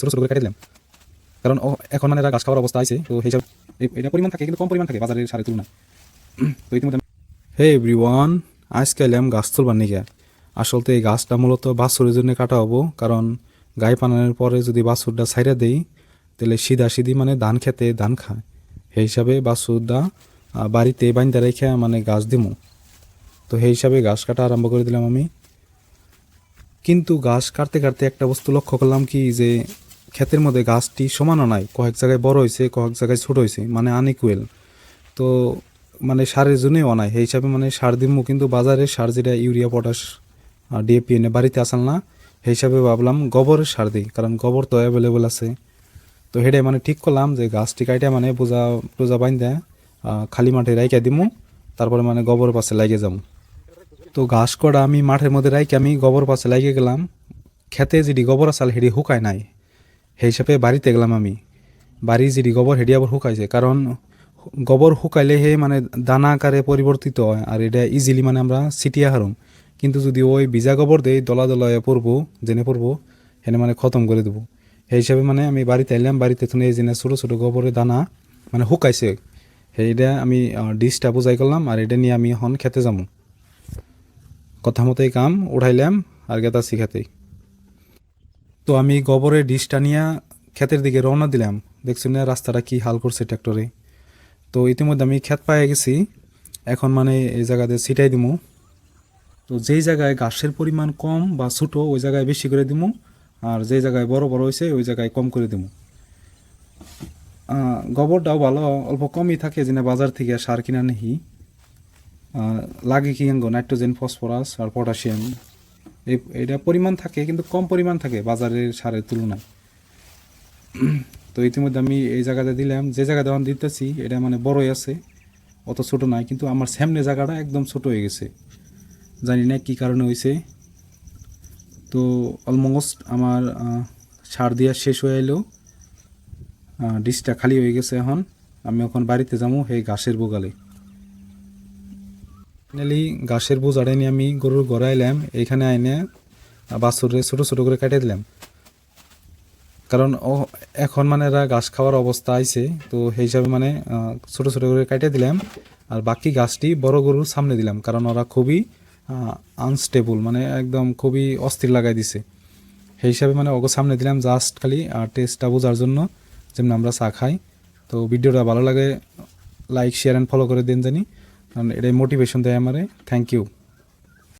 ছোটো ছোটো করে কাটিয়ে দিলাম। কারণ এখন মানে গাছ খাওয়ার অবস্থা আছে, তো সেই সব এটা পরিমাণ থাকে, কিন্তু কম পরিমাণ থাকে বাজারের সারের তুলনায়। তো ইতিমধ্যে হে এভরিওয়ান আজকে এলাম গাছ তুলবার নিকে। আসলতে এই গাছটা মূলত বাছুরের জন্য কাটা হব, কারণ গাই পানানোর পরে যদি বাছুরটা ছাইরা দেই, তাহলে সিধা সিধি মানে ধান খেতে ধান খায়। সেই হিসাবে বাছুরটা বাড়িতে বাইন্দা রেখে মানে গাছ দিমু। তো সেই হিসাবে গাছ কাটা আরম্ভ করে দিলাম আমি। কিন্তু গাছ কাটতে কাটতে একটা বস্তু লক্ষ্য করলাম কি, যে ক্ষেতের মধ্যে গাছটি সমানও নাই, কয়েক জায়গায় বড় হয়েছে কয়েক জায়গায় ছোট হয়েছে মানে আনিকুয়েল তো মানে সারের জন্যই অনায় সেই হিসাবে মানে সার দিমু, কিন্তু বাজারে সার যেটা ইউরিয়া, পটাশ ডিএপি এনে বাড়িতে আসাল না, সেই হিসাবে ভাবলাম গোবরের সার দিই, কারণ গোবর তো অ্যাভেলেবল আছে। তো হেডে মানে ঠিক করলাম যে গাছটি কাইটা মানে বোঝা বোঝা বাইন দেয় খালি মাঠে রাইকা দিমু, তারপরে মানে গোবর পাশে লাগিয়ে যাব। তো ঘাস কটা আমি মাঠের মধ্যে রাইকে আমি গোবর পাশে লাগিয়ে গেলাম খেতে যেটি গোবর আসাল হেডি শুকায় নাই। সেই হিসাবে বাড়িতে গেলাম আমি। বাড়ি যেটি গোবর হেডি শুকাইছে। কারণ গোবর শুকাইলে হে মানে দানা আকারে পরিবর্তিত হয় আর এটা ইজিলি মানে আমরা ছিটিয়া হারুম কিন্তু যদি ওই ভিজা গোবর দেই দলা দলা হয়ে পড়ব জেনে পড়ব হেনে মানে খতম করে দেবো। সেই হিসাবে মানে আমি বাড়িতে এলাম বাড়িতে তুলে এই জেনে ছোটো ছোটো গোবরের দানা মানে শুকাইছে। সেইটা আমি ডিশটা বুঝাই করলাম আর এটা নিয়ে আমি এখন খেতে যাব কথা মতোই কাম উঠাইলাম আর গেতা শিখাতেই তো আমি গোবরের ডিশটা নিয়ে ক্ষেতের দিকে রওনা দিলাম। দেখছি না রাস্তাটা কি হাল করছে ট্র্যাক্টরে তো ইতিমধ্যে আমি ক্ষেত পায়ে গেছি। এখন মানে এই জায়গাতে ছিটাই দিমু। তো যেই জায়গায় ঘাসের পরিমাণ কম বা ছোটো, ওই জায়গায় বেশি করে দিমু। আর যেই জায়গায় বড় বড় হয়েছে ওই জায়গায় কম করে দিমু। গোবরটাও ভালো, অল্প কমই থাকে যে বাজার থেকে সার কিনা নেহি লাগে কি নাইট্রোজেন, ফসফরাস আর পটাশিয়াম। এই, এটা পরিমাণ থাকে, কিন্তু কম পরিমাণ থাকে বাজারের সারের তুলনায়। তো ইতিমধ্যে আমি এই জায়গাতে দিলাম। যে জায়গাতে আমি দিতেছি, এটা মানে বড়ই আছে, অত ছোট নাই, কিন্তু আমার সামনে জায়গাটা একদম ছোট হয়ে গেছে। জানি না কি কারণে হয়েছে তো অলমোস্ট আমার সার দেওয়া শেষ হয়ে এলো। ডিশটা খালি হয়ে গেছে এখন। আমি এখন বাড়িতে যাব সেই ঘাসের বোগালে। ফাইনালি ঘাসের বোঝাটা নিয়ে আমি গরুর এলাম। এইখানে আইনে বাছুরে ছোটো ছোটো করে কেটে দিলাম। কারণ ও এখন মানে এরা ঘাস খাওয়ার অবস্থা আইছে, তো সেই হিসাবে মানে ছোটো ছোটো করে কেটে দিলাম। আর বাকি গাছটি বড় গরুর সামনে দিলাম, কারণ ওরা খুবই আনস্টেবল মানে একদম খুবই অস্থির লাগাই দিছে। সেই হিসাবে মানে ওকে সামনে দিলাম জাস্ট খালি, আর টেস্টটা বোঝার জন্য যেমন আমরা চা খাই। তো ভিডিওটা ভালো লাগে লাইক শেয়ার অ্যান্ড ফলো করে দেন জানি। কারণ এটাই মোটিভেশন দেয় আমারে থ্যাংক ইউ